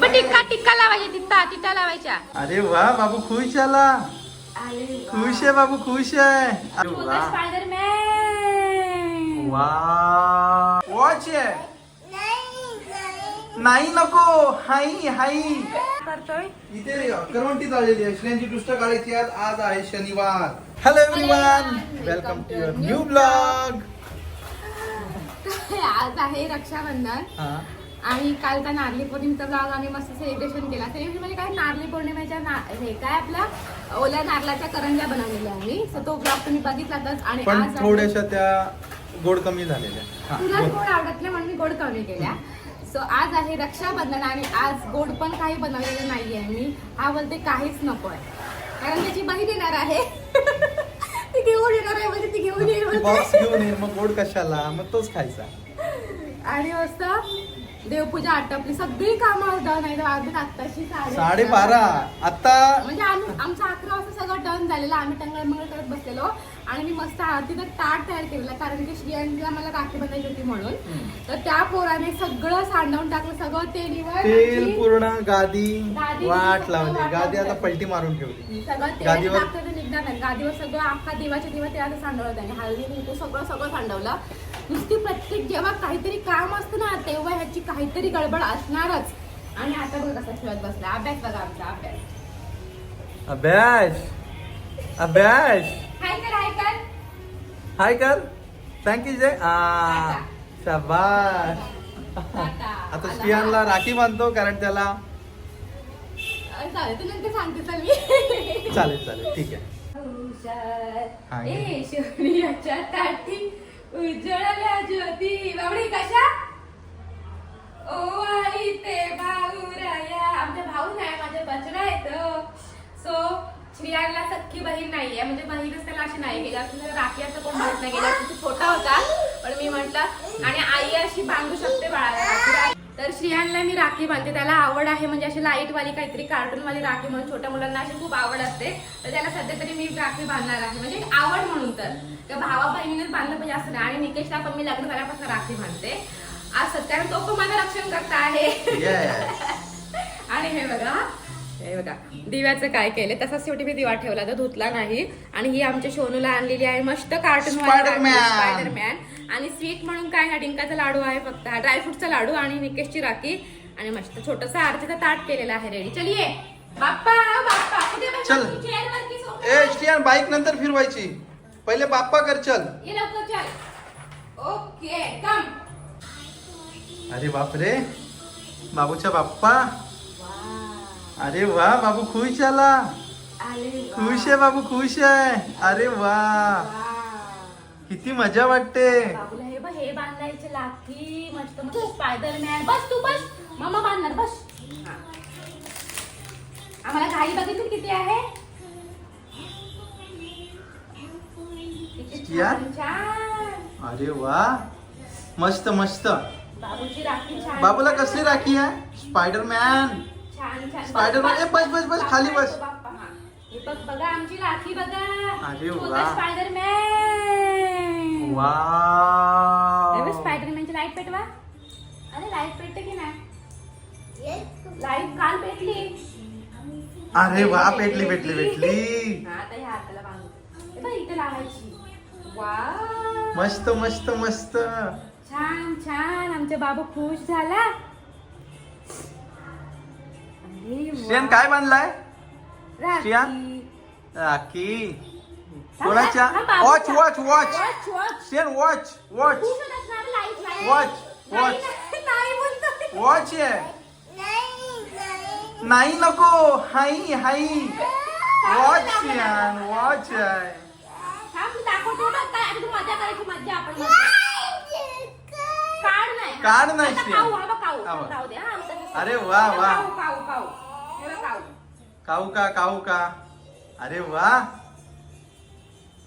पण टिक्का टिक्का लावायच्या तित्ता तित्ता लावायच्या. अरे वा बाबू खुश झाला खुश आहे बाबू खुश आहे. अरे वा. वॉच आहे. नाही नको. हाई हाई. करतोय? इथे करवंटी चाललेली आहे. श्रेयांची दृष्ट काढायची आज आज आहे शनिवार. Hello everyone welcome to your new blog आज आहे रक्षाबंधन. आणि काल का नारळी पौर्णिमेचा ब्लॉग आम्ही मस्त सेलिब्रेशन केला. सेलिब्रेशन म्हणजे काय? नारळी पौर्णिमेच्या ना हे काय आपला ओल्या नारळाच्या करंज्या बनवलेल्या आम्ही. सो तो ब्लॉग तुम्ही बघितलातच आणि पण आज थोड्याशा त्या गोड कमी झालेल्या. हा, तुला. गोड आवडत नाही म्हणून मी गोड कमी केल्या. सो आज आहे रक्षाबंधन आणि आज गोड पण काही बनवलेलं नाहीये मी हा बोलते काहीच नको आहे कारण त्याची बहीण येणार आहे. ती घेऊन येणार आहे म्हणजे ती घेऊन येईल ती बोलते. बॉक्स घेऊन ये मग गोड कशाला? मग तोच खायचा. आणि मस्त देवपूजा आटपली. सगळी कामं डन आहे अजून आत्ताशी साडे साडेबारा. आता म्हणजे आम्ही आमचं अकरा वाजता सगळं डन झालेलं. आम्ही टंगळ मंगळ करत बसलेलो. आणि मी मस्त आरतीचं ताट तयार केलेलं. कारण की श्रियांला मला राखी बांधायची होती म्हणून. तर त्या पोराने सगळं सांडवून टाकलं. सगळं तेलीवर तेल आणखी पूर्ण गादी गादी वाट लावली. गादी आता. पलटी मारून ठेवली. सगळं तेल गादीवर- टाकलं तर निघणार नाही. गादीवर सगळं अख्खा दिवाच्या दिवा त्याला सांडवलं त्याने. हळदी कुंकू सगळं सगळं सांडवलं. नुसती प्रत्येक जेव्हा काहीतरी काम असतं ना तेव्हा ह्याची काहीतरी गडबड असणारच. आणि आता बघ कसा खेळत बसला अभ्यास बघा आमचा अभ्यास. अभ्यास? अभ्यास? हाय कर हाय कर. हाय कर. Thank you Jay. शाबाश टाटा. आता. स्त्रियांना राखी बांधतो कारण त्याला अरे चालेल तू नंतर सांगते चल मी. चालेल चालेल. ठीक आहे. हाय. उजळल्या ज्योती बाबडी कशा? ओ आई ते भाऊराया आमच्या भाऊ नाही माझे बचरा आहेत सो श्रियाला सख्खी बहीण नाहीये. म्हणजे बहीणच त्याला अशी नाही. गेली असं त्याला राखी असं कोण म्हणत नाही. गेला छोटा होता. पण मी म्हंटल आणि आई अशी बांधू शकते बाळाला. तर श्रियांना मी राखी बांधते. त्याला आवड आहे म्हणजे अशी लाइट वाली काहीतरी कार्टून वाली राखी म्हणून. छोट्या मुलांना अशी खूप आवड असते. तर त्याला सध्या तरी मी राखी बांधणार आहे. म्हणजे आवड म्हणून तर. भावा बहिणीनेच बांधलं पाहिजे असं नाही. आणि निकेशला पण मी लग्न झाल्यापासून राखी बांधते. आज सत्यानं तो पण माझं रक्षण करता आहे. आणि हे बघा हे बघा. दिव्याचं काय केलं तसाच शेवटी मी दिवा ठेवला तर धुतला नाही. आणि ही आमच्या सोनूला आणलेली आहे मस्त कार्टून. स्पायडरमॅन आणि स्वीट म्हणून काय हा डिंकाचा लाडू आहे फक्त. हा ड्रायफ्रुटचा लाडू आणि निकेशची राखी. आणि मस्त छोटस आरतीचा ताट केलेला आहे रेडी चलिये बाप्पा? चल. ए बाईक नंतर फिरवायची. पहिले बाप्पा कर चल. ये लवकर चल. ओके कम अरे बापरे. बाबूच्या बाप्पा. अरे वा बाबू खुश झाला. खुश आहे बाबू खुश आहे. अरे वा. किती मजा वाटते. बाबूला हे बघ हे बांधायचे लाठी मस्त मस्त स्पायडरमॅन बस तू बस. मामा बांधणार बस. हा. आम्हाला घाई बघितली किती आहे? किती या? छान. छान अरे वा. मस्त मस्त. बाबूची राखी छान. बाबूला कसली राखी आहे? स्पायडरमॅन छान छान Spiderman, ए, बस, बस, बस, खाली बस. बाप्पा, हा. हे बघ बघा आमची बघा. अरे वा. तर स्पायडरमॅन वा स्पायडरमॅनची लाइट पेटवा. अरे लाइट पेटते की नाही? लाइट काल पेटली. अरे वा पेटली पेटली पेटली. हा, आता ह्या हाताला बांधू. हे बघ इथे लावायची. वा मस्त मस्त मस्त. छान छान. आमचे बाबू खुश झाला. श्रेयन काय बांधलाय? राखी. राखी. कोणाच्या? हा. Watch watch watch watch watch watch watch watch नाही, वॉच आहे नाही नको. हाई हाई. वॉच वॉच आहे. मजा करायची मजा आपण. काढ नाही हा. काढ नाही, आता श्रेया. काऊ, हा बघ, काऊ. हा बघ. राहू दे, हा, आमचं- अरे वा, वा. काऊ, काऊ, काऊ. हे बघ, काऊ. काऊ का काऊ का अरे वा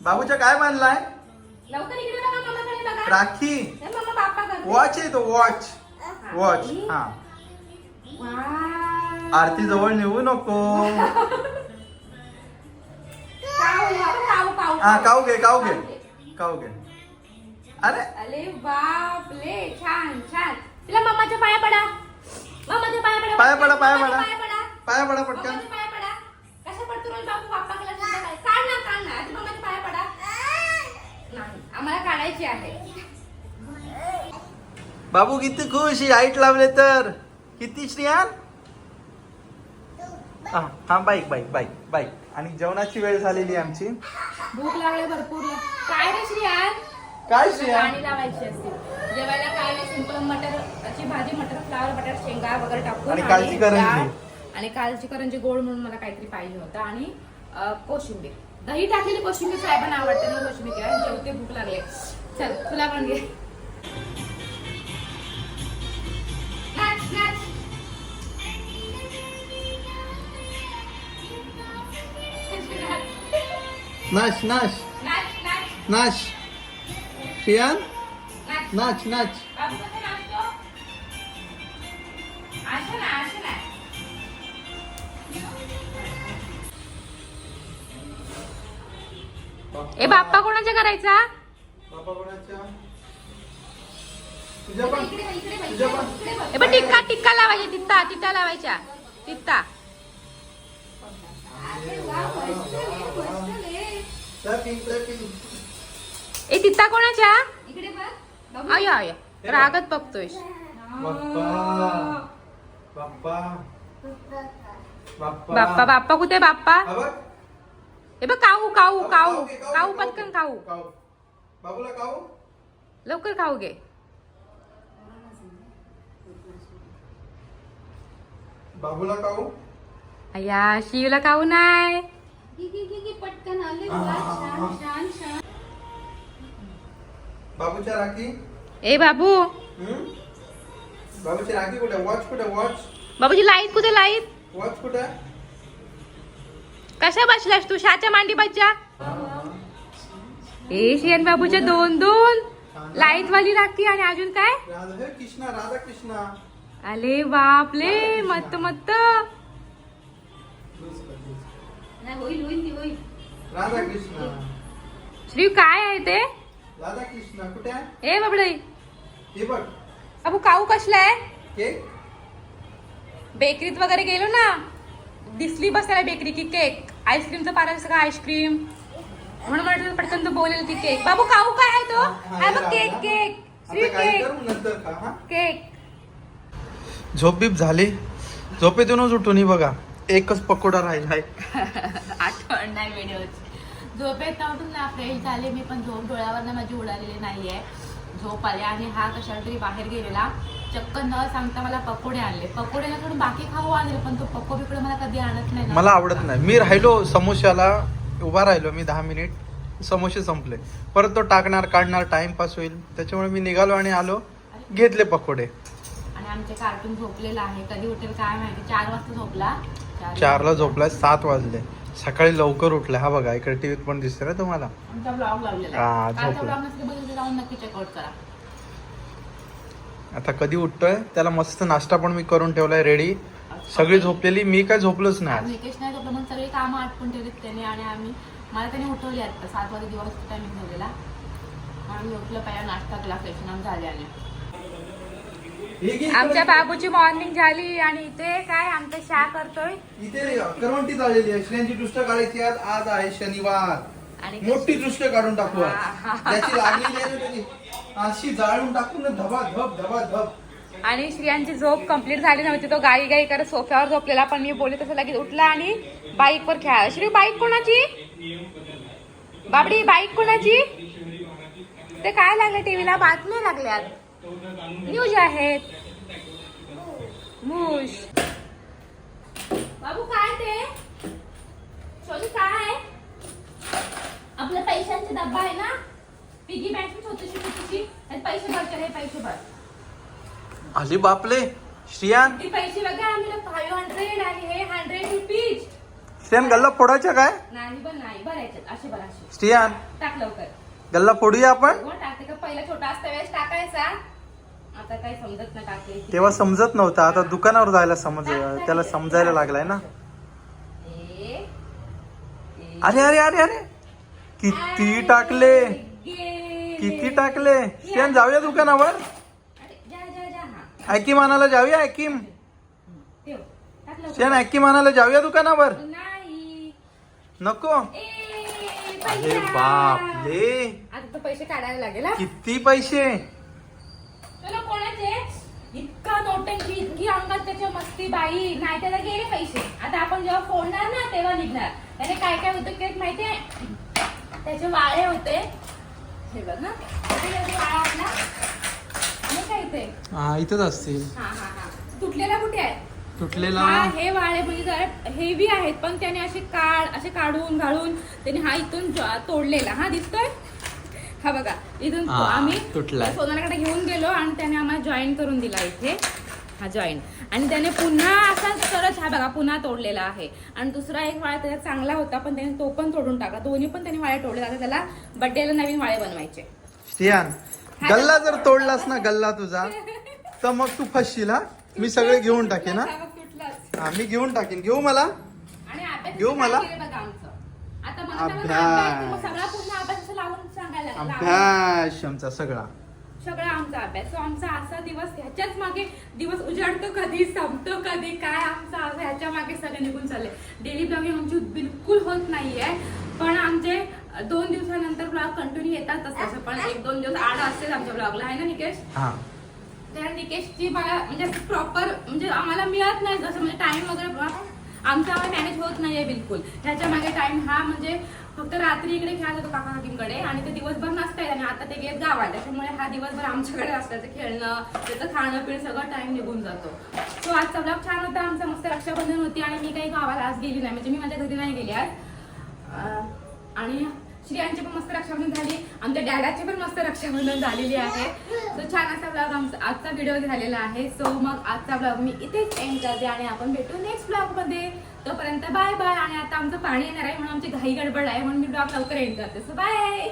बाबूच्या काय बांधलाय लवकर इकडे बघा मामाकडे बघा राखी हे मम्मा बाप्पा करते. वॉच आहे तो वॉच. वॉच हा. आरती जवळ नेऊ नको काऊ, हा बघ, काऊ, काऊ, हा काऊ घे काऊ घे काऊ घे. काऊ घे अरे. अरे बापले छान छान. तिला मम्माच्या पाया पडा. पाया पडा पाया पडा पाया पडा. पाया पडा पटकन. पाया पडा. कशा पडतो रोज बापू? बाप्पा केला काढ ना काढ ना. आधी मम्माच्या पाया पडा. नाही आम्हाला काढायची आहे. बाबू किती खुश हाईट लावले तर. किती श्रियान? हा हा बाईक बाईक बाईक बाईक आणि जेवणाची वेळ झालेली आमची. भूक लागली भरपूर. काय रे श्रीयान? काय पाणी लावायची असते जेवायला काय नाही सिंपल मटरची भाजी मटर फ्लावर बटाटा शेंगा वगैरे टाकून आणि कालची करंजी. डाळ आणि कालची करंजी गोड म्हणून मला काहीतरी पाहिजे होतं. आणि अं, कोशिंबीर. दही टाकलेली कोशिंबीर साहेबांना आवडते ना कोशिंबीर घ्या जेवते भूक लागले. चल तुला पण घे. नाच, नाच. नाच, नाच, नाच. श्रियान नाच. नाच. ए बाप्पा कोणाच्या करायचा. ए पण टिक्का टिक्का लावायचा तित्ता तित्ता लावायच्या तित्ता ए तित्ता कोणाच्या? इकडे बघ. बाबू. आय आय रागत बघतोय. बाप्पा. बाप्पा. बाप्पा. बाप्पा बाप्पा कुठे बाप्पा? हा बघ. काऊ काऊ काऊ काऊ पटकन काऊ काऊ बाबूला काऊ लवकर खाऊ घे. बाबूला काऊ अय्या शिवला काऊ नाही. पटकन आले. वा, छान छान छान. बाबूच्या राखी? ए बाबू. हम्म? बाबूची राखी कुठे? वॉच कुठे? वॉच बाबूची लाइट कुठे? लाइट वॉच कुठे? कशा बसलास तू? शाच्या मांडी बच्चा ए शियन बाबूच्या दोन दोन. लाइट वाली लागती आणि अजून काय? राधा हे कृष्णा राधा कृष्णा. अले बापले मत मत राधा कृष्णा. श्री काय आहे ते? कुठे आहे? ए बाबडे हे बघ. बाबू काऊ कसला आहे? केक बेकरीत वगैरे गेलो ना दिसली बसायला बेकरी की केक. आईस्क्रीमचं पारायचं का आईस्क्रीम म्हणून म्हटलं पटकन तो बोलेल की केक. बाबू खाऊ काय आहे तो? हा बघ केक केक. काही केक करू नंतर खा हा? केक झोप बीप झाली. झोपेतूनच उठून ही बघा. एकच पकोडा राहिलाय. आठवण नाही व्हिडिओची. झोपेत उठून ना फ्रेश झाले. मी पण झोप डोळ्यावर माझी उडालेली नाहीये. झोप आले आणि हा कशाला तरी बाहेर गेलेला. चक्क न सांगता मला पकोडे आणले. पकोडे सोडून बाकी खाऊ आणले पण तो पको बिकडे मला कधी आणत नाही ना. मला आवडत नाही. मी राहिलो समोश्याला उभा राहिलो मी दहा मिनिट. समोसे संपले. परत तो टाकणार काढणार टाइमपास होईल. त्याच्यामुळे मी निघालो आणि आलो. घेतले पकोडे. आणि आमचे कार्टून झोपलेला आहे. कधी उठेल काय माहिती. चार वाजता झोपला. चार- चारला झोपलाय सात वाजले. सकाळी लवकर उठले. हा बघा इकडे टीव्हीत पण दिसते ना तुम्हाला? हा, झोपला. आता कधी उठतोय? त्याला मस्त नाश्ता पण मी करून ठेवलाय रेडी सगळी झोपलेली मी काय झोपलोच नाही आज. निकेश नाही झोपला म्हणून सगळी कामं आटपून ठेवलीत त्याने आणि आम्ही मला त्याने उठवली आता सात वाजे दिवस टायमिंग झालेला. आम्ही उठलं पाहिजे नाश्ता केला फ्रेशन झाले आणि आमच्या बाबूची मॉर्निंग झाली आणि इथे काय आमचं शा करतोय? इथे करवंटी चाललेली आहे. श्रेयांची दृष्ट काढायची आज आज आहे शनिवार. आणि मोठी दृष्ट काढून टाकू. त्याची. लागलेली अशी जाळून टाकू ना धबा धब धबा धब आणि श्रियांची झोप कंप्लीट झाली नव्हती. तो गाई गाई करत सोफ्यावर झोपलेला पण मी बोलले तसं लगेच उठला आणि बाईकवर खेळायला. श्री बाईक कोणाची? बाबडी बाईक कोणाची? ते काय लागलं टीव्हीला? बातम्या लागल्यात. न्यूज आहेत. मुश बाबू काय ते? शोधू काय आपल्या पैशांचा डब्बा आहे ना? पिगी बँक छोटीशी छोटीशी पैसे भरते हे पैसे भर. आली बापले श्रियान. ते पैसे बघा आम्ही फाईव्ह हंड्रेड आणि हे हंड्रेड रुपीज श्रियान गल्ला फोडायच्या काय? नाही पण नाही भरायचे असे भर असे. श्रियान. टाक लवकर. गल्ला फोडूया आपण? हो टाकते का? पहिला छोटा असता वेळेस टाकायचा. आता काही समजत नाही टाकते तेव्हा समजत नव्हतं. आता दुकानावर जायला समज त्याला समजायला लागलाय ना. अरे अरे अरे अरे. किती टाकले. गेले. किती टाकले. श्रियान जाऊया दुकानावर. अरे, जा जा जा हा. हॅकिम आणायला जाऊया हॅकिम ठेव. टाक लवकर. श्रेया नक्की म्हणाला जाऊया दुकानावर. नाही. नको. ए, अरे पैसे. बाप ले आता तो पैसे काढायला लागेल हा. किती पैसे? तुला कोणाचे? इतका नोटंकी इतकी अंगात त्याच्या मस्ती बाई. नाही त्याला गेले पैसे. आता आपण जेव्हा फोडणार ना तेव्हा निघणार. त्याने काय काय होतं ते माहितीये त्याचे वाळे होते. हे बघ ना. वाळा आपला. आणि काय इथे? हा इथंच असतील. हा हा हा. तुटलेला कुठे आहे? तुटलेला हा हे वाळे म्हणजे जरा हेवी आहेत पण त्याने असे काढ असे काढून घालून त्याने हा इथून ज- तोडलेला. हा दिसतोय? हा बघा इथून हा, आम्ही. सोनाराकडे घेऊन गेलो आणि त्याने आम्हाला जॉईन करून दिला इथे. हा जॉईन आणि त्याने पुन्हा असाच करत हा बघा पुन्हा तोडलेला आहे. आणि दुसरा एक वाळा त्याचा चांगला होता पण त्याने तो पण तोडून टाकला. दोन्ही पण त्याने वाळे तोडले आता त्याला बड्डेला नवीन वाळे बनवायचे. श्रेयान गल्ला जर तोडलास ना गल्ला तुझा तर मग तू फसशील हा? मी सगळे घेऊन टाकेन हा? हा बघ, तुटलाच. हा मी घेऊन टाकेन. घेऊ मला? आणि घेऊ मला? काय केलं बघा आमचं. आता मला सांगा ना, अभ्यास. अभ्यास, मग सगळा पूर्ण अभ्यास लावून लागला. अभ्यास आमचा सगळा. सगळा आमचा अभ्यास. So आमचा असा दिवस ह्याच्याच मागे दिवस उजाडतो कधी संपतो कधी काय आमचा असं ह्याच्या मागे सगळे निघून चालले. डेली ब्लॉगिंग आमची बिलकुल होत नाहीये. पण आमचे दोन दिवसानंतर ब्लॉग कंटिन्यू येतातच तसं पण एक दोन दिवस आड असतेच आमच्या ब्लॉगला आहे ना निकेश? त्या निकेशची मला म्हणजे प्रॉपर म्हणजे आम्हाला मिळत नाही जसं म्हणजे टाइम वगैरे आमचा मॅनेज होत नाहीये बिलकुल. ह्याच्या मागे टाइम हा म्हणजे फक्त रात्री इकडे खेळत होतो काका काकींकडे आणि ते दिवसभर नसतंय आणि आता ते गेत गावात त्याच्यामुळे हा दिवसभर आमच्याकडे असतं खेळणं त्याचं खाणं पिणं सगळं टाइम निघून जातो. सो आजचा ब्लॉग छान होता आमचा मस्त रक्षाबंधन होती आणि मी काही गावाला आज गेली नाही म्हणजे मी माझ्या घरी नाही गेली आज. आणि श्रियांची पण मस्त रक्षाबंधन झाली आमच्या डॅडाची पण मस्त रक्षाबंधन झालेली आहे. सो छान असा ब्लॉग आमचा आजचा व्हिडिओ झालेला आहे. सो मग आजचा ब्लॉग मी इथेच एंड करते आणि आपण भेटू नेक्स्ट ब्लॉगमध्ये तोपर्यंत बाय बाय आणि आता आमचं पाणी येणार आहे म्हणून आमची घाई गडबड आहे म्हणून मी ब्लॉग लवकर एंड करते. So bye